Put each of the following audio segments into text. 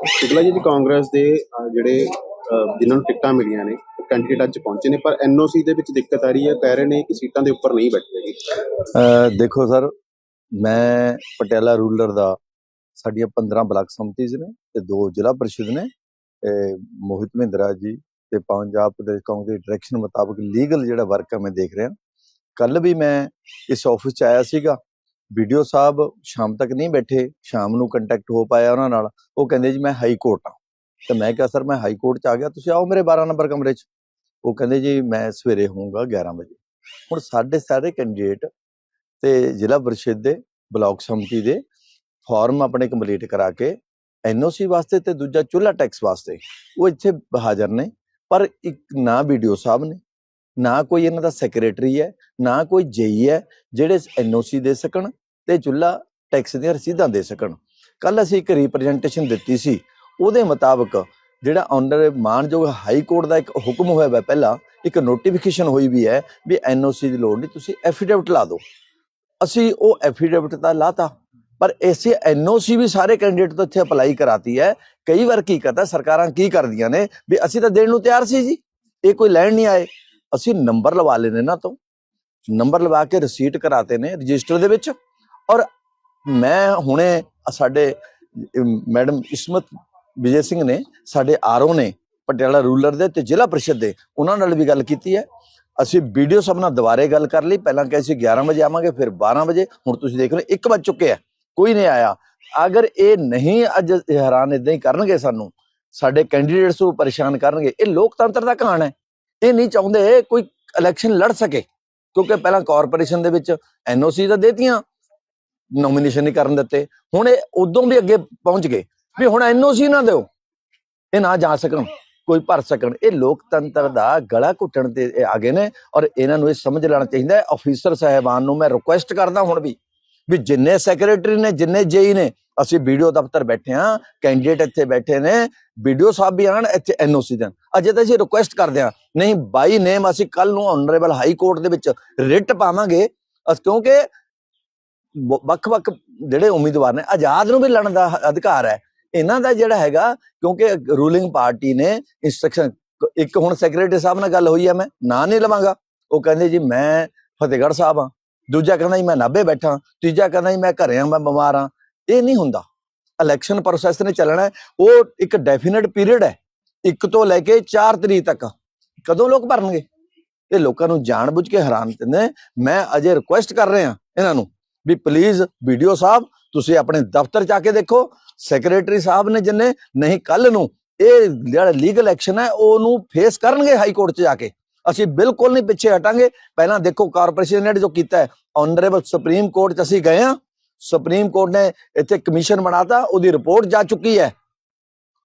ਪਿਛਲਾ ਜੀ ਕਾਂਗਰਸ ਦੇ ਅਹ, ਜਿਹੜੇ ਅਹ, ਜਿਨ੍ਹਾਂ ਨੂੰ ਟਿਕਟਾਂ ਮਿਲੀਆਂ ਨੇ ਉਹ ਕੈਂਡੀਡੇਟ ਅੱਜ ਪਹੁੰਚੇ ਨੇ ਪਰ ਐਨਓਸੀ ਦੇ ਵਿੱਚ ਦਿੱਕਤ ਆ ਰਹੀ ਹੈ ਕਹਿ ਰਹੇ ਨੇ ਕਿ ਸੀਟਾਂ ਦੇ ਉੱਪਰ ਨਹੀਂ ਬੈਠੇ ਜੀ ਦੇਖੋ ਸਰ ਮੈਂ ਪਟਿਆਲਾ ਰੂਰਲ ਦਾ ਸਾਡੀਆਂ 15 ਬਲਾਕ ਸੰਮਤੀਜ਼ ਨੇ ਤੇ ਦੋ ਜ਼ਿਲ੍ਹਾ ਪਰਿਸ਼ਦ ਨੇ ਇਹ ਮੋਹਿਤ ਮਹਿੰਦਰਾ ਜੀ ਤੇ ਪੰਜਾਬ ਪ੍ਰਦੇਸ਼ ਕਾਂਗਰਸ ਦੇ ਡਾਇਰੈਕਸ਼ਨ ਮੁਤਾਬਕ ਲੀਗਲ ਜਿਹੜਾ ਵਰਕ ਹੈ ਮੈਂ ਦੇਖ ਰਿਹਾ। ਕੱਲ ਵੀ ਮੈਂ ਇਸ ਆਫਿਸ ਚ ਆਇਆ ਸੀਗਾ ਵੀਡੀਓ ਸਾਹਿਬ ਸ਼ਾਮ ਤੱਕ ਨਹੀਂ ਬੈਠੇ, ਸ਼ਾਮ ਨੂੰ ਕੰਟੈਕਟ ਹੋ ਪਾਇਆ ਉਹਨਾਂ ਨਾਲ, ਉਹ ਕਹਿੰਦੇ ਜੀ ਮੈਂ ਹਾਈ ਕੋਰਟ ਆ ਤੇ ਮੈਂ ਕਿਹਾ, ਸਰ, ਮੈਂ ਹਾਈ ਕੋਰਟ ਚ ਆ ਗਿਆ, ਤੁਸੀਂ ਆਓ ਮੇਰੇ 12 ਨੰਬਰ ਕਮਰੇ ਚ। ਉਹ ਕਹਿੰਦੇ ਜੀ, ਮੈਂ ਸਵੇਰੇ ਹੋਊਂਗਾ 11 ਵਜੇ। ਹੁਣ ਸਾਡੇ ਸਾਰੇ ਕੈਂਡੀਡੇਟ ਤੇ ਜ਼ਿਲ੍ਹਾ ਪਰਿਸ਼ਦ ਦੇ, ਬਲਾਕ ਸੰਮਤੀ ਦੇ ਫਾਰਮ ਆਪਣੇ ਕੰਪਲੀਟ ਕਰਾ ਕੇ ਐਨਓਸੀ ਵਾਸਤੇ ਤੇ ਦੂਜਾ ਚੁੱਲ੍ਹਾ ਟੈਕਸ ਵਾਸਤੇ, ਉਹ ਇੱਥੇ ਹਾਜ਼ਰ ਨੇ। ਪਰ ਇੱਕ ਨਾ ਵੀਡੀਓ ਸਾਹਿਬ ਨੇ, ਨਾ ਕੋਈ ਇਹਨਾਂ ਦਾ ਸੈਕਟਰੀ ਹੈ, ਨਾ ਕੋਈ ਜੇਈ ਹੈ, ਜਿਹੜੇ ਐਨਓਸੀ ਦੇ ਸਕਣ। ਤੇ ਚੁੱਲ੍ਹਾ ਟੈਕਸ ਦੀਆਂ ਰਸੀਦਾਂ ਦੇ ਸਕਣ। ਕੱਲ ਅਸੀਂ ਇੱਕ ਰਿਪਰੈਜ਼ੈਂਟੇਸ਼ਨ ਦਿੱਤੀ ਸੀ। ਉਹਦੇ ਮੁਤਾਬਕ ਜਿਹੜਾ ਆਨਰ ਮਾਨਯੋਗ ਹਾਈ ਕੋਰਟ ਦਾ ਇੱਕ ਹੁਕਮ ਹੋਇਆ ਵਾ ਪਹਿਲਾਂ, ਇੱਕ ਨੋਟੀਫਿਕੇਸ਼ਨ ਹੋਈ ਵੀ ਹੈ ਵੀ ਐਨਓਸੀ ਦੀ ਲੋੜ ਨਹੀਂ, ਤੁਸੀਂ ਐਫੀਡੇਵਿਟ ਲਾ ਦਿਓ। ਅਸੀਂ ਉਹ ਐਫੀਡੇਵਿਟ ਤਾਂ ਲਾਤਾ, ਪਰ ਐਸੇ ਐਨਓਸੀ ਵੀ ਸਾਰੇ ਕੈਂਡੀਡੇਟ ਤੋਂ ਇੱਥੇ ਅਪਲਾਈ ਕਰਾਤੀ ਹੈ। ਕਈ ਵਾਰ ਕੀ ਕਰਦਾ ਸਰਕਾਰਾਂ ਕੀ ਕਰਦੀਆਂ ਨੇ ਵੀ ਅਸੀਂ ਤਾਂ ਦੇਣ ਨੂੰ ਤਿਆਰ ਸੀ ਜੀ, ਇਹ ਕੋਈ ਲੈਣ ਨਹੀਂ ਆਏ। ਅਸੀਂ ਨੰਬਰ ਲਵਾ ਲੈਨੇ ਨਾ ਤੋਂ। ਨੰਬਰ ਲਵਾ ਕੇ ਰਸੀਟ ਕਰਾਤੇ ਨੇ ਰਜਿਸਟਰ ਦੇ ਵਿੱਚ। ਔਰ ਮੈਂ ਹੁਣੇ ਸਾਡੇ ਮੈਡਮ ਇਸਮਤ ਵਿਜੇ ਸਿੰਘ ਨੇ, ਸਾਡੇ ਆਰਓ ਨੇ, ਪਟਿਆਲਾ ਰੂਰਲ ਦੇ ਤੇ ਜ਼ਿਲ੍ਹਾ ਪ੍ਰੀਸ਼ਦ ਦੇ, ਉਹਨਾਂ ਨਾਲ ਵੀ ਗੱਲ ਕੀਤੀ ਹੈ। ਅਸੀਂ ਵੀਡੀਓ ਸਭ ਨਾਲ ਦੁਬਾਰੇ ਗੱਲ ਕਰ ਲਈ। ਪਹਿਲਾਂ ਕਹੇ ਸੀ 11 ਵਜੇ ਆਵਾਂਗੇ, ਫਿਰ 12 ਵਜੇ। ਹੁਣ ਤੁਸੀਂ ਦੇਖ ਲਓ 1 ਵਜ ਚੁੱਕਿਆ ਕੋਈ ਨਹੀਂ ਆਇਆ। ਅਗਰ ਇਹ ਨਹੀਂ ਅੱਜ ਹੈਰਾਨ ਇਦਾਂ ਹੀ ਕਰਨਗੇ ਸਾਨੂੰ, ਸਾਡੇ ਕੈਂਡੀਡੇਟਸ ਨੂੰ ਪਰੇਸ਼ਾਨ ਕਰਨਗੇ। ਇਹ ਲੋਕਤੰਤਰ ਦਾ ਕਹਾਣ ਹੈ। ਇਹ ਨਹੀਂ ਚਾਹੁੰਦੇ ਕੋਈ ਇਲੈਕਸ਼ਨ ਲੜ ਸਕੇ। ਕਿਉਂਕਿ ਪਹਿਲਾਂ ਕਾਰਪੋਰੇਸ਼ਨ ਦੇ ਵਿੱਚ ਐਨਓਸੀ ਤਾਂ ਦੇਤੀਆਂ ਨੋਮੀਨੇਸ਼ਨ ਨਹੀਂ ਕਰਨ ਦਿੱਤੇ। ਹੁਣ ਇਹ ਉਦੋਂ ਵੀ ਅੱਗੇ ਪਹੁੰਚ ਗਏ। ਵੀ ਹੁਣ ਐਨਓਸੀ ਨਾ ਦਿਓ। ਇਹ ਨਾ ਜਾ ਸਕਣ, ਕੋਈ ਭਰ ਸਕਣ। ਇਹ ਲੋਕਤੰਤਰ ਦਾ ਗਲਾ ਘੁੱਟਣ ਤੇ ਆ ਗਏ ਨੇ ਔਰ ਇਹਨਾਂ ਨੂੰ ਇਹ ਸਮਝ ਲੈਣਾ ਚਾਹੀਦਾ ਹੈ। ਅਫੀਸਰ ਸਾਹਿਬਾਨ ਨੂੰ ਮੈਂ ਰਿਕੁਐਸਟ ਕਰਦਾ ਹੁਣ ਵੀ। ਵੀ ਜਿੰਨੇ ਸੈਕਟਰੀ ਨੇ, ਜਿੰਨੇ ਜੇਈ ਨੇ, ਅਸੀਂ ਵੀਡੀਓ ਦਫ਼ਤਰ ਬੈਠੇ ਆ ਕੈਂਡੀਡੇਟ ਇੱਥੇ ਬੈਠੇ ਨੇ ਵੀਡੀਓ ਸਾਹਿਬ ਵੀ ਆਣ ਇੱਥੇ ਐਨਓਸੀ ਦੇਣ। ਅਜੇ ਤਾਂ ਅਸੀਂ ਰਿਕੁਐਸਟ ਕਰਦੇ ਆ ਨਹੀਂ ਬਾਈ ਨੇਮ ਅਸੀਂ ਕੱਲ ਨੂੰ ਆਨਰੇਬਲ ਹਾਈ ਕੋਰਟ ਦੇ ਵਿੱਚ ਰਿਟ ਪਾਵਾਂਗੇ। ਕਿਉਂਕਿ ਵੱਖ-ਵੱਖ ਜਿਹੜੇ ਉਮੀਦਵਾਰ ਨੇ, ਆਜ਼ਾਦ ਨੂੰ ਵੀ ਲੜਨ ਦਾ ਅਧਿਕਾਰ ਹੈ। ਇਹਨਾਂ ਦਾ ਜਿਹੜਾ ਹੈਗਾ, ਕਿਉਂਕਿ ਰੂਲਿੰਗ ਪਾਰਟੀ ਨੇ ਇਨਸਟਰਕਸ਼ਨ ਇੱਕ ਹੁਣ ਸੈਕਟਰੀ ਸਾਹਿਬ ਨਾਲ ਗੱਲ ਹੋਈ ਹੈ ਮੈਂ ਨਾਂ ਨਹੀਂ ਲਵਾਂਗਾ। ਉਹ ਕਹਿੰਦੇ ਜੀ, ਮੈਂ ਫਤਿਹਗੜ੍ਹ ਸਾਹਿਬ ਆ ਦੂਜਾ ਕਹਿੰਦਾ ਜੀ, ਮੈਂ ਨਾਭੇ ਬੈਠਾ ਤੀਜਾ ਕਹਿੰਦਾ ਜੀ, ਮੈਂ ਘਰੇ ਆ ਮੈਂ ਬਿਮਾਰ ਆ ਇਹ ਨਹੀਂ ਹੁੰਦਾ। ਇਲੈਕਸ਼ਨ ਪ੍ਰੋਸੈਸ ਨੇ ਚੱਲਣਾ ਉਹ ਇੱਕ ਡੈਫੀਨਿਟ ਪੀਰੀਅਡ ਹੈ। ਇੱਕ ਤੋਂ ਲੈ ਕੇ 4 ਤਰੀਕ ਤੱਕ। ਕਦੋਂ ਲੋਕ ਭਰਨਗੇ? ਇਹ ਲੋਕਾਂ ਨੂੰ ਜਾਣਬੁੱਝ ਕੇ ਹੈਰਾਨ ਕਰਦੇ ਮੈਂ ਅਜੇ ਰਿਕੁਐਸਟ ਕਰ ਰਿਹਾ ਇਹਨਾਂ ਨੂੰ। ਵੀ ਪਲੀਜ਼ ਵੀਡੀਓ ਸਾਹਿਬ, ਤੁਸੀਂ ਆਪਣੇ ਦਫ਼ਤਰ ਜਾ ਕੇ ਦੇਖੋ ਸੈਕਟਰੀ ਸਾਹਿਬ ਨੇ ਜਿੰਨੇ, ਨਹੀਂ ਕੱਲ ਨੂੰ, ਇਹ ਜਿਹੜਾ ਲੀਗਲ ਐਕਸ਼ਨ ਹੈ, ਉਹਨੂੰ ਫੇਸ ਕਰਨਗੇ ਹਾਈ ਕੋਰਟ 'ਚ ਜਾ ਕੇ। ਅਸੀਂ ਬਿਲਕੁਲ ਨਹੀਂ ਪਿੱਛੇ ਹਟਾਂਗੇ। ਪਹਿਲਾਂ ਦੇਖੋ ਕਾਰਪੋਰੇਸ਼ਨ ਨੇ ਜੋ ਕੀਤਾ ਹੈ ਆਨਰੇਬਲ ਸੁਪਰੀਮ ਕੋਰਟ 'ਚ ਅਸੀਂ ਗਏ ਆ ਸੁਪਰੀਮ ਕੋਰਟ ਨੇ ਇੱਥੇ ਕਮਿਸ਼ਨ ਬਣਾਤਾ, ਉਹਦੀ ਰਿਪੋਰਟ ਜਾ ਚੁੱਕੀ ਹੈ।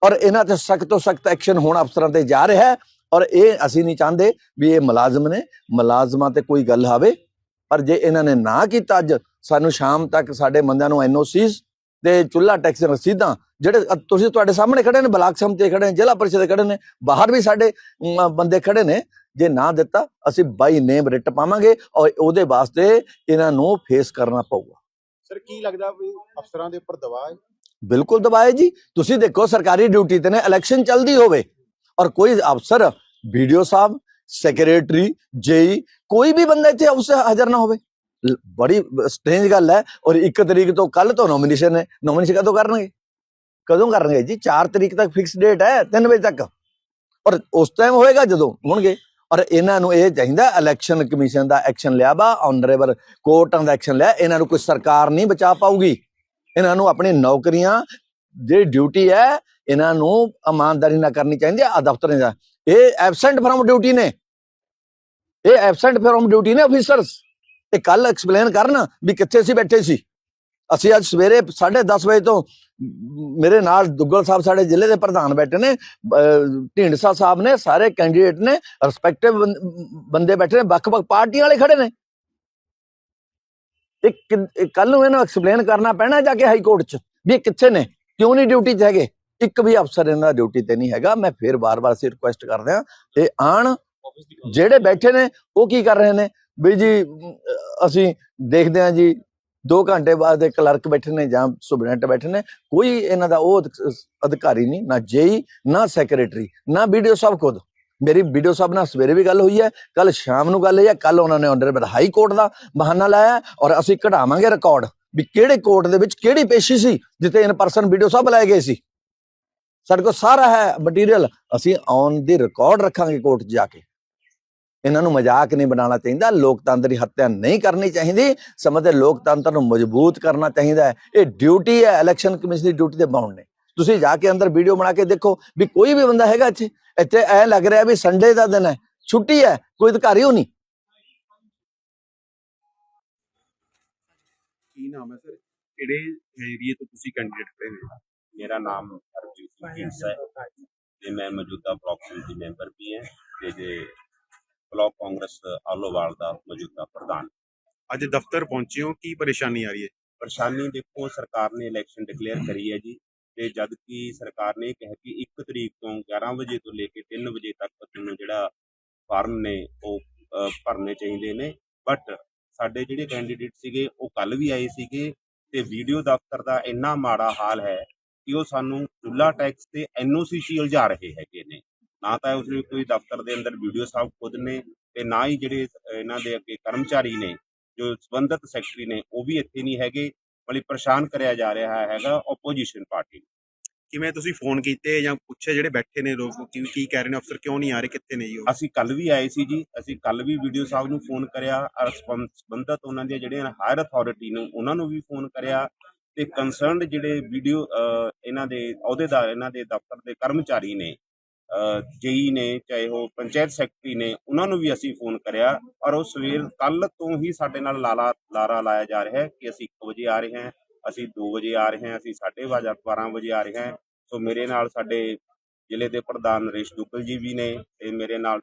ਔਰ ਇਹਨਾਂ ਤੇ ਸਖਤ ਤੋਂ ਸਖਤ ਐਕਸ਼ਨ ਹੋਣ ਅਫਸਰਾਂ ਤੇ ਜਾ ਰਿਹਾ ਹੈ। ਔਰ ਇਹ ਅਸੀਂ ਨਹੀਂ ਚਾਹੁੰਦੇ ਵੀ ਇਹ ਮੁਲਾਜ਼ਮ ਨੇ, ਮੁਲਾਜ਼ਮਾਂ ਤੇ ਕੋਈ ਗੱਲ ਆਵੇ। ਪਰ ਜੇ ਇਹਨਾਂ ਨੇ ਨਾ ਕੀਤਾ ਅੱਜ ਸਾਨੂੰ ਸ਼ਾਮ ਤੱਕ ਸਾਡੇ ਬੰਦਿਆਂ ਨੂੰ ਐਨਓਸੀਸ ਤੇ ਚੁੱਲਾ ਟੈਕਸ ਰਸੀਦਾਂ ਜਿਹੜੇ ਤੁਸੀਂ ਤੁਹਾਡੇ ਸਾਹਮਣੇ ਖੜੇ ਨੇ ਬਲਾਕ ਸੰਮਤੀ ਖੜੇ ਨੇ ਜ਼ਿਲ੍ਹਾ ਪਰਿਸ਼ਦ ਦੇ ਖੜੇ ਨੇ ਬਾਹਰ ਵੀ ਸਾਡੇ ਬੰਦੇ ਖੜੇ ਨੇ ਜੇ ਨਾ ਦਿੱਤਾ ਅਸੀਂ ਬਾਈ ਨੇਮ ਰਿਟ ਪਾਵਾਂਗੇ ਔਰ ਉਹਦੇ ਵਾਸਤੇ ਇਹਨਾਂ ਨੂੰ ਫੇਸ ਕਰਨਾ ਪਊਗਾ। ਸਰ ਕੀ ਲੱਗਦਾ ਵੀ ਅਫਸਰਾਂ ਦੇ ਉੱਪਰ ਦਬਾਅ ਹੈ? ਬਿਲਕੁਲ ਦਬਾਏ ਜੀ। ਤੁਸੀਂ ਦੇਖੋ ਸਰਕਾਰੀ ਡਿਊਟੀ ਤੇ ਨੇ ਇਲੈਕਸ਼ਨ ਚੱਲਦੀ ਹੋਵੇ ਔਰ ਕੋਈ ਅਫਸਰ ਵੀਡੀਓ ਸਾਹਿਬ ਸੈਕਟਰੀ ਜੇਈ ਕੋਈ ਵੀ ਬੰਦਾ ਇੱਥੇ ਉਸ ਹਾਜ਼ਰ ਨਾ ਹੋਵੇ। ਬੜੀ ਸਟ੍ਰੇਂਜ ਗੱਲ ਹੈ ਔਰ 1 ਤਰੀਕ ਤੋਂ ਕੱਲ ਤੋਂ ਨੋਮੀਨੇਸ਼ਨ ਹੈ ਨੋਮੀਨੇਸ਼ਨ ਕਦੋਂ ਕਰਨਗੇ? ਕਦੋਂ ਕਰਨਗੇ ਜੀ? 4 ਤਰੀਕ ਤੱਕ ਫਿਕਸ ਡੇਟ ਹੈ 3 ਵਜੇ ਤੱਕ। ਔਰ ਉਸ ਟਾਈਮ ਹੋਏਗਾ ਜਦੋਂ ਹੋਣਗੇ। ਔਰ ਇਹਨਾਂ ਨੂੰ ਇਹ ਚਾਹੀਦਾ ਇਲੈਕਸ਼ਨ ਕਮਿਸ਼ਨ ਦਾ ਐਕਸ਼ਨ ਲਿਆ ਵਾ ਆਨਰੇਬਲ ਕੋਰਟਾਂ ਦਾ ਐਕਸ਼ਨ ਲਿਆ। ਇਹਨਾਂ ਨੂੰ ਕੋਈ ਸਰਕਾਰ ਨਹੀਂ ਬਚਾ ਪਾਊਗੀ। ਇਹਨਾਂ ਨੂੰ ਆਪਣੀ ਨੌਕਰੀਆਂ, ਜਿਹੜੀ ਡਿਊਟੀ ਹੈ, ਇਹਨਾਂ ਨੂੰ ਇਮਾਨਦਾਰੀ ਨਾਲ ਕਰਨੀ ਚਾਹੀਦੀ ਹੈ ਆ ਦਫ਼ਤਰਾਂ ਦਾ ਇਹ ਐਬਸੈਂਟ ਫਰਮ ਡਿਊਟੀ ਨੇ। ਇਹ ਐਬਸੈਂਟ ਫਰਮ ਡਿਊਟੀ ਨੇ ਅਫੀਸਰਸ ਇਹ ਕੱਲ ਐਕਸਪਲੇਨ ਕਰਨ ਵੀ ਕਿੱਥੇ ਸੀ ਬੈਠੇ ਸੀ। ਅਸੀਂ ਅੱਜ ਸਵੇਰੇ 10:30 ਵਜੇ ਤੋਂ ਮੇਰੇ ਨਾਲ ਦੁੱਗਲ ਸਾਹਿਬ ਸਾਡੇ ਜ਼ਿਲ੍ਹੇ ਦੇ ਪ੍ਰਧਾਨ ਬੈਠੇ ਨੇ ਅਹ, ਢੀਂਡਸਾ ਸਾਹਿਬ ਨੇ ਸਾਰੇ ਕੈਂਡੀਡੇਟ ਨੇ ਰਿਸਪੈਕਟਿਵ ਬੰਦੇ ਬੈਠੇ ਨੇ ਵੱਖ-ਵੱਖ ਪਾਰਟੀਆਂ ਵਾਲੇ ਖੜੇ ਨੇ। ਇੱਕ ਕੱਲ ਨੂੰ ਇਹਨੂੰ ਐਕਸਪਲੇਨ ਕਰਨਾ ਪੈਣਾ ਜਾ ਕੇ ਹਾਈ ਕੋਰਟ 'ਚ ਵੀ ਇਹ ਕਿੱਥੇ ਨੇ ਕਿਉਂ ਨਹੀਂ ਡਿਊਟੀ 'ਚ ਹੈਗੇ? ਇੱਕ ਵੀ ਅਫਸਰ ਇਹਨਾਂ ਦਾ ਡਿਊਟੀ ਤੇ ਨਹੀਂ ਹੈਗਾ ਮੈਂ ਫੇਰ ਵਾਰ ਵਾਰ ਅਸੀਂ ਰਿਕੁਐਸਟ ਕਰਦੇ ਹਾਂ ਇਹ ਆਣ ਜਿਹੜੇ ਬੈਠੇ ਨੇ ਉਹ ਕੀ ਕਰ ਰਹੇ ਨੇ? ਵੀ ਜੀ, ਅਸੀਂ ਦੇਖਦੇ ਹਾਂ ਜੀ 2 ਘੰਟੇ ਬਾਅਦ ਇਹ ਕਲਰਕ ਬੈਠੇ ਨੇ ਜਾਂ ਸੁਬਨੈਂਟ ਬੈਠੇ ਨੇ, ਕੋਈ ਇਹਨਾਂ ਦਾ ਉਹ ਅਧਿਕਾਰੀ ਨਹੀਂ, ਨਾ ਜੇਈ, ਨਾ ਸੈਕਟਰੀ ਨਾ ਵੀਡੀਓ ਸਭ ਖੁਦ। ਮੇਰੀ ਵੀਡੀਓ ਸਾਹਿਬ ਨਾਲ ਸਵੇਰੇ ਵੀ ਗੱਲ ਹੋਈ ਹੈ ਕੱਲ ਸ਼ਾਮ ਨੂੰ ਗੱਲ ਹੋਈ ਹੈ ਕੱਲ ਉਹਨਾਂ ਨੇ ਆਰਡਰ ਹਾਈ ਕੋਰਟ ਦਾ ਬਹਾਨਾ ਲਾਇਆ ਔਰ ਅਸੀਂ ਕਢਾਵਾਂਗੇ ਰਿਕਾਰਡ ਵੀ ਕਿਹੜੇ ਕੋਰਟ ਦੇ ਵਿੱਚ ਕਿਹੜੀ ਪੇਸ਼ੀ ਸੀ, ਜਿੱਥੇ ਇਨ ਪਰਸਨ ਵੀਡੀਓ ਸਾਹਿਬ ਲਾਏ ਗਏ ਸੀ। ਸਾਡੇ ਕੋਲ ਸਾਰਾ ਹੈ ਮਟੀਰੀਅਲ ਅਸੀਂ ਔਨ ਦੀ ਰਿਕਾਰਡ ਰੱਖਾਂਗੇ ਕੋਰਟ 'ਚ ਜਾ ਕੇ। ਇਹਨਾਂ ਨੂੰ ਮਜ਼ਾਕ ਨਹੀਂ ਬਣਾਉਣਾ ਚਾਹੀਦਾ ਲੋਕਤੰਤਰ ਦੀ ਹੱਤਿਆ ਨਹੀਂ ਕਰਨੀ ਚਾਹੀਦੀ। ਸਮਝਦੇ ਲੋਕਤੰਤਰ ਨੂੰ ਮਜ਼ਬੂਤ ਕਰਨਾ ਚਾਹੀਦਾ ਹੈ। ਇਹ ਡਿਊਟੀ ਹੈ ਇਲੈਕਸ਼ਨ ਕਮਿਸ਼ਨ ਦੀ ਡਿਊਟੀ ਦੇ ਬਾਉਂਡ ਨੇ। ਤੁਸੀਂ ਜਾ ਕੇ ਅੰਦਰ ਵੀਡੀਓ ਬਣਾ ਕੇ ਦੇਖੋ ਵੀ ਕੋਈ ਵੀ ਬੰਦਾ ਹੈਗਾ ਇੱਥੇ। ਇੱਥੇ ਐ ਲੱਗ ਰਿਹਾ ਵੀ ਸੰਡੇ ਦਾ ਦਿਨ ਹੈ ਛੁੱਟੀ ਹੈ ਕੋਈ ਅਧਿਕਾਰੀ ਹੋ ਨਹੀਂ। ਕੀ ਨਾਮ ਹੈ ਸਰ? ਕਿਹੜੇ ਏਰੀਏ ਤੋਂ ਤੁਸੀਂ ਕੈਂਡੀਡੇਟ ਖੜੇ ਨੇ ਮੇਰਾ ਨਾਮ ਹਰਜੀਤ ਸਿੰਘ ਹੈ। ਤੇ ਮੈਂ ਮੌਜੂਦਾ ਬਲਾਕ ਸਮਿਤੀ ਮੈਂਬਰ ਵੀ ਹਾਂ ਤੇ ਜੇ ਬਲਾਕ ਕਾਂਗਰਸ ਆਲੋਵਾਲ ਦਾ ਮੌਜੂਦਾ ਪ੍ਰਧਾਨ। ਅੱਜ ਦਫ਼ਤਰ ਪਹੁੰਚੇ ਹੋ ਕੀ ਪਰੇਸ਼ਾਨੀ ਆ ਰਹੀ ਹੈ? ਪਰੇਸ਼ਾਨੀ ਦੇਖੋ ਸਰਕਾਰ ਨੇ ਇਲੈਕਸ਼ਨ ਡਿਕਲੇਅਰ ਕਰੀ ਹੈ ਜੀ ਤੇ ਜਦ ਕਿ ਸਰਕਾਰ ਨੇ ਕਿਹਾ ਕਿ 1 ਤਰੀਕ ਤੋਂ 11 ਵਜੇ ਤੋਂ ਲੈ ਕੇ 3 ਵਜੇ ਤੱਕ ਤੁਹਾਨੂੰ ਜਿਹੜਾ ਫਾਰਮ ਨੇ ਉਹ ਭਰਨੇ ਚਾਹੀਦੇ ਨੇ। ਬਟ ਸਾਡੇ ਜਿਹੜੇ ਕੈਂਡੀਡੇਟ ਸੀਗੇ ਉਹ ਕੱਲ ਵੀ ਆਏ ਸੀਗੇ ਤੇ ਵੀਡੀਓ ਦਫ਼ਤਰ ਦਾ ਇੰਨਾ ਮਾੜਾ ਹਾਲ ਹੈ ਕਿ ਉਹ ਸਾਨੂੰ ਚੁੱਲਾ ਟੈਕਸ ਤੇ ਐਨਓਸੀ ਉਲਝਾ ਰਹੇ ਹੈਗੇ ਨੇ। ਨਾ ਤਾਂ ਉਸ ਕੋਈ ਦਫ਼ਤਰ ਦੇ ਅੰਦਰ ਵੀਡੀਓ ਸਾਹਿਬ ਖੁਦ ਨੇ ਤੇ ਨਾ ਹੀ ਜਿਹੜੇ ਇਹਨਾਂ ਦੇ ਅੱਗੇ ਕਰਮਚਾਰੀ ਨੇ ਜੋ ਸੰਬੰਧਿਤ ਸੈਕਟਰੀ ਨੇ ਉਹ ਵੀ ਇੱਥੇ ਨਹੀਂ ਹੈਗੇ ਬੜੀ ਪਰੇਸ਼ਾਨ ਕਰਿਆ ਜਾ ਰਿਹਾ ਹੈਗਾ ਆਪੋਜੀਸ਼ਨ ਪਾਰਟੀ ਕਿਵੇਂ ਤੁਸੀਂ ਫੋਨ ਕੀਤੇ ਜਾਂ ਪੁੱਛੇ ਜਿਹੜੇ ਬੈਠੇ ਨੇ ਲੋਕ ਕੀ ਕੀ ਕਹਿ ਰਹੇ ਨੇ ਅਫਸਰ ਕਿਉਂ ਨਹੀਂ ਆ ਰਹੇ ਕਿੱਥੇ ਨੇ ਉਹ? ਅਸੀਂ ਕੱਲ ਵੀ ਆਏ ਸੀ ਜੀ ਅਸੀਂ ਕੱਲ ਵੀ ਵੀਡੀਓ ਸਾਹਿਬ ਨੂੰ ਫੋਨ ਕਰਿਆ ਔਰ ਸੰਬੰ- ਸੰਬੰਧਿਤ ਉਹਨਾਂ ਦੀਆਂ ਜਿਹੜੀਆਂ ਹਾਇਰ ਅਥਾਰਟੀ ਨੇ ਉਹਨਾਂ ਨੂੰ ਵੀ ਫੋਨ ਕਰਿਆ ਤੇ ਕੰਸਰਨਡ ਜਿਹੜੇ ਵੀਡੀਓ ਇਹਨਾਂ ਦੇ ਅਹੁਦੇਦਾਰ ਇਹਨਾਂ ਦੇ ਦਫ਼ਤਰ ਦੇ ਕਰਮਚਾਰੀ ਨੇ ਜੇਈ ਨੇ, ਚਾਹੇ ਉਹ ਪੰਚਾਇਤ ਸੈਕਟਰੀ ਨੇ, ਉਹਨਾਂ ਨੂੰ ਵੀ ਅਸੀਂ ਫੋਨ ਕਰਿਆ। ਔਰ ਉਹ ਸਵੇਰ ਕੱਲ ਤੋਂ ਹੀ ਸਾਡੇ ਨਾਲ ਲਾਲਾ, ਲਾਰਾ ਲਾਇਆ ਜਾ ਰਿਹਾ ਹੈ ਕਿ ਅਸੀਂ 1 ਵਜੇ ਆ ਰਹੇ ਹਾਂ, ਅਸੀਂ 2 ਵਜੇ ਆ ਰਹੇ ਹਾਂ, ਅਸੀਂ 12:30 12 ਵਜੇ ਆ ਰਹੇ ਹਾਂ। ਸੋ ਮੇਰੇ ਨਾਲ ਸਾਡੇ ਜ਼ਿਲ੍ਹੇ ਦੇ ਪ੍ਰਧਾਨ ਨਰੇਸ਼ ਦੁੱਗਲ ਜੀ ਵੀ ਨੇ ਤੇ ਮੇਰੇ ਨਾਲ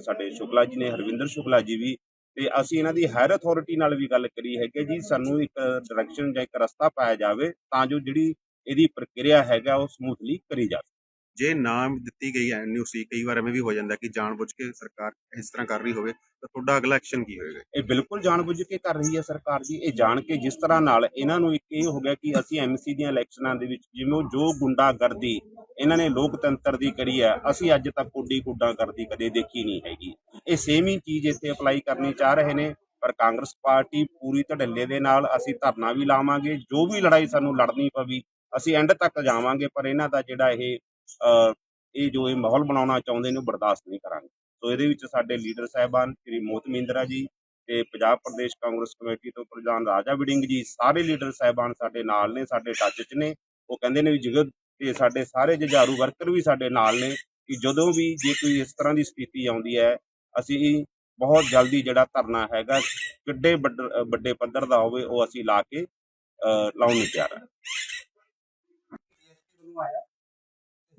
ਸਾਡੇ ਸ਼ੁਕਲਾ ਜੀ ਨੇ, ਹਰਵਿੰਦਰ ਸ਼ੁਕਲਾ ਜੀ ਵੀ। ਤੇ ਅਸੀਂ ਇਹਨਾਂ ਦੀ ਹਾਇਰ ਅਥਾਰਟੀ ਨਾਲ ਵੀ ਗੱਲ ਕਰੀ ਹੈ ਕਿ ਜੀ। ਸਾਨੂੰ ਇੱਕ ਡਾਇਰੈਕਸ਼ਨ ਜਾਂ ਇੱਕ ਰਸਤਾ ਪਾਇਆ ਜਾਵੇ ਤਾਂ ਜੋ ਜਿਹੜੀ ਇਹਦੀ ਪ੍ਰਕਿਰਿਆ ਹੈਗਾ ਉਹ ਸਮੂਥਲੀ ਕਰੀ ਜਾਵੇ ਜੇ ਨਾਮ ਦਿੱਤੀ ਗਈ ਐਨਯੂਸੀ ਕਈ ਵਾਰ ਐਵੇਂ ਵੀ ਹੋ ਜਾਂਦਾ ਕਿ ਜਾਣਬੁੱਝ ਕੇ ਸਰਕਾਰ ਇਸ ਤਰ੍ਹਾਂ ਕਰ ਰਹੀ ਹੋਵੇ, ਤਾਂ ਤੁਹਾਡਾ ਅਗਲਾ ਐਕਸ਼ਨ ਕੀ ਹੋਏਗਾ? ਇਹ ਬਿਲਕੁਲ ਜਾਣਬੁੱਝ ਕੇ ਕਰ ਰਹੀ ਹੈ ਸਰਕਾਰ ਜੀ। ਇਹ ਜਾਣ ਕੇ ਜਿਸ ਤਰ੍ਹਾਂ ਨਾਲ ਇਹਨਾਂ ਨੂੰ ਇੱਕ ਇਹ ਹੋ ਗਿਆ ਕਿ ਅਸੀਂ ਐਮਸੀ ਦੀਆਂ ਇਲੈਕਸ਼ਨਾਂ ਦੇ ਵਿੱਚ ਜਿਵੇਂ ਉਹ ਜੋ ਗੁੰਡਾਗਰਦੀ ਇਹਨਾਂ ਨੇ ਲੋਕਤੰਤਰ ਦੀ ਕਰੀ ਹੈ, ਅਸੀਂ ਅੱਜ ਤੱਕ ਕੁੱਡੀ ਗੁੰਡਾਗਰਦੀ ਕਦੇ ਦੇਖੀ ਨਹੀਂ ਹੈਗੀ। ਇਹ ਸੇਮ ਹੀ ਚੀਜ਼ ਇੱਥੇ ਅਪਲਾਈ ਕਰਨੀ ਚਾਹ ਰਹੇ ਨੇ, ਪਰ ਕਾਂਗਰਸ ਪਾਰਟੀ ਪੂਰੀ ਧੜੱਲੇ ਦੇ ਨਾਲ ਅਸੀਂ ਧਰਨਾ ਵੀ ਲਾਵਾਂਗੇ, ਜੋ ਵੀ ਲੜਾਈ ਸਾਨੂੰ ਲੜਨੀ ਪਵੇ, ਅਸੀਂ ਐਂਡ ਤੱਕ ਜਾਵਾਂਗੇ, ਪਰ ਇਹਨਾਂ ਦਾ ਜਿਹੜਾ ਇਹ ਇਹ ਜੋ ਇਹ ਮਾਹੌਲ ਬਣਾਉਣਾ ਚਾਹੁੰਦੇ ਨੇ ਉਹ ਬਰਦਾਸ਼ਤ ਨਹੀਂ ਕਰਾਂਗੇ। ਸੋ ਇਹਦੇ ਵਿੱਚ ਸਾਡੇ ਲੀਡਰ ਸਾਹਿਬਾਨ ਸ੍ਰੀ ਮੋਹਤ ਮਹਿੰਦਰਾ ਜੀ ਤੇ ਪੰਜਾਬ ਪ੍ਰਦੇਸ਼ ਕਾਂਗਰਸ ਕਮੇਟੀ ਤੋਂ ਪ੍ਰਧਾਨ ਰਾਜਾ ਵੜਿੰਗ ਜੀ ਸਾਰੇ ਲੀਡਰ ਸਾਹਿਬਾਨ ਸਾਡੇ ਨਾਲ ਨੇ ਸਾਡੇ ਟੱਚ 'ਚ ਨੇ। ਉਹ ਕਹਿੰਦੇ ਨੇ ਵੀ ਜਿਗਰ ਤੇ ਸਾਡੇ ਸਾਰੇ ਜੁਝਾਰੂ ਵਰਕਰ ਵੀ ਸਾਡੇ ਨਾਲ ਨੇ ਕਿ ਜਦੋਂ ਵੀ ਜੇ ਕੋਈ ਇਸ ਤਰ੍ਹਾਂ ਦੀ ਸਥਿਤੀ ਆਉਂਦੀ ਹੈ ਅਸੀਂ ਬਹੁਤ ਜਲਦੀ ਜਿਹੜਾ ਧਰਨਾ ਹੈਗਾ ਕਿੱਡੇ ਵੱਡ- ਵੱਡੇ ਪੱਧਰ ਦਾ ਹੋਵੇ ਉਹ ਅਸੀਂ ਲਾ ਕੇ ਅ, ਲਾਉਣ ਨੂੰ ਤਿਆਰ ਹਾਂ।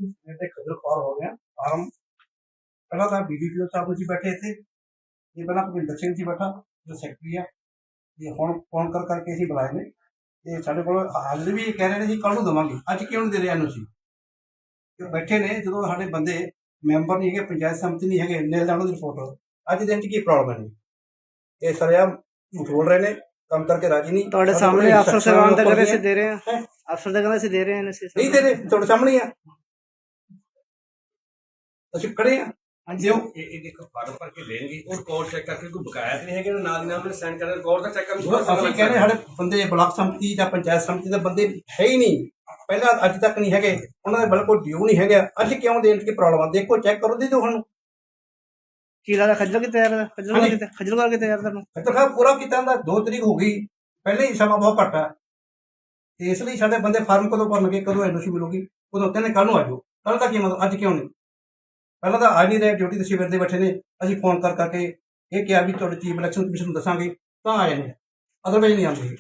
ਇਹ ਤੇ ਖਦਰ ਖੌਰ ਹੋ ਗਿਆ। ਫਾਰਮ ਪਹਿਲਾਂ ਤਾਂ ਬੀਡੀਪੀਓ ਸਾਹਿਬ ਜੀ ਬੈਠੇ ਇੱਥੇ। ਇਹ ਪਹਿਲਾਂ ਭੁਪਿੰਦਰ ਸਿੰਘ ਜੀ ਬੈਠਾ ਜੋ ਸੈਕਟਰੀ ਆ। ਇਹ ਹੁਣ ਫੋਨ ਕਰ ਕਰਕੇ ਅਸੀਂ ਬੁਲਾਏ ਨੇ। ਤੇ ਸਾਡੇ ਕੋਲ ਹਾਜ਼ਰੀ ਵੀ ਕਹਿ ਰਹੇ ਨੇ ਜੀ ਕੱਲ ਨੂੰ ਦੇਵਾਂਗੇ। ਅੱਜ ਕਿਉਂ ਨਹੀਂ ਦੇ ਰਹੇ ਨੂੰ ਸੀ ਬੈਠੇ ਨੇ ਜਦੋਂ ਸਾਡੇ ਬੰਦੇ ਮੈਂਬਰ ਨਹੀਂ ਹੈਗੇ ਪੰਚਾਇਤ ਸਮਿਤੀ ਨਹੀਂ ਹੈਗੇ ਨੇ ਉਹਨਾਂ ਦੀ ਰਿਪੋਰਟ। ਅੱਜ ਦਿਨ ਚ ਕੀ ਪ੍ਰੋਬਲਮ ਹੈ ਇਹ ਸਰਿਆ ਬੋਲ ਰਹੇ ਨੇ ਕੰਮ ਕਰਕੇ ਰਾਜੀ ਨਹੀਂ ਤੁਹਾਡੇ ਸਾਹਮਣੇ ਅਫਸਰ ਸਾਹਿਬਾਨ ਕਹਿੰਦੇ ਦੀਆਂ- ਸੀ ਦੇ ਰਹੇ ਆ? ਅਫਸਰ ਤਾਂ ਕਹਿੰਦੇ ਸੀ ਦੇ ਰਹੇ ਆ ਅਸੀਂ ਨਹੀਂ ਦੇ ਰਹੇ ਤੁਹਾਡੇ ਸਾਹਮਣੇ ਆ। ਅਸੀਂ ਖੜੇ ਆ ਹਾਂਜੀ। ਦਿਓ ਇਹ ਇਹ ਦੇਖੋ ਫਾਰਮ ਭਰ ਕੇ ਦੇਣਗੇ। ਉਹ ਰਿਕਾਰਡ ਚੈੱਕ ਕਰਕੇ ਕੋਈ ਬਕਾਇਆ ਤਾਂ ਨਹੀਂ ਹੈਗਾ ਨਾਲ ਦੀ ਨਾਲ ਉਹਨੇ ਸਾਈਨ ਕਰ ਰਿਕਾਰਡ ਦਾ ਚੈੱਕ ਕਰਨ ਜਦੋਂ ਅਸੀਂ ਕਹਿੰਦੇ ਸਾਡੇ ਬੰਦੇ ਬਲਾਕ ਸੰਮਤੀ ਜਾਂ ਪੰਚਾਇਤ ਸੰਮਤੀ ਦੇ ਬੰਦੇ ਹੈ ਹੀ ਨਹੀਂ। ਪਹਿਲਾਂ ਅੱਜ ਤੱਕ ਨਹੀਂ ਹੈਗੇ। ਉਹਨਾਂ ਦੇ ਬਿਲਕੁਲ ਡਿਊ ਨਹੀਂ ਹੈਗਾ। ਅੱਜ ਕਿਉਂ ਦੇਣ ਦੀ ਪ੍ਰੋਬਲਮ ਆ? ਦੇਖੋ ਚੈੱਕ ਕਰੋ ਦੇ ਦਿਓ ਹੁਣ ਕੀ ਲੱਗਦਾ ਖੱਜਲ ਕਿਤੇ ਤਿਆਰ ਖੱਜਲ। ਕਰਕੇ ਖੱਜਲ ਕਰਕੇ ਤਿਆਰ ਤੁਹਾਨੂੰ ਤਨਖਾਹ ਪੂਰਾ ਕੀਤਾ ਦਾ 2 ਤਰੀਕ ਹੋ ਗਈ। ਪਹਿਲੇ ਹੀ ਸਮਾਂ ਬਹੁਤ ਘੱਟ ਹੈ ਤੇ ਇਸ ਲਈ ਸਾਡੇ ਬੰਦੇ ਫਾਰਮ ਕਦੋਂ ਭਰਨਗੇ? ਕਦੋਂ ਐਨਓਸੀ ਮਿਲੂਗੀ? ਉਦੋਂ ਕਹਿੰਦੇ ਕੱਲ ਨੂੰ ਆਜੋ ਕੱਲ ਤੱਕ ਕੀ ਮਤਲਬ? ਅੱਜ ਕਿਉਂ ਨਹੀਂ? ਪਹਿਲਾਂ ਤਾਂ ਆ ਨਹੀਂ ਰਹੇ ਡਿਊਟੀ ਦੇ ਸਵੇਰ ਦੇ ਬੈਠੇ ਨੇ, ਅਸੀਂ ਫੋਨ ਕਰ ਕਰਕੇ ਇਹ ਕਿਹਾ ਵੀ ਤੁਹਾਡੇ ਚੀਫ ਇਲੈਕਸ਼ਨ ਕਮਿਸ਼ਨ ਨੂੰ ਦੱਸਾਂਗੇ, ਤਾਂ ਆਏ ਨੇ ਅਦਰਵਾਈਜ਼ ਨਹੀਂ ਆਉਂਦੇ।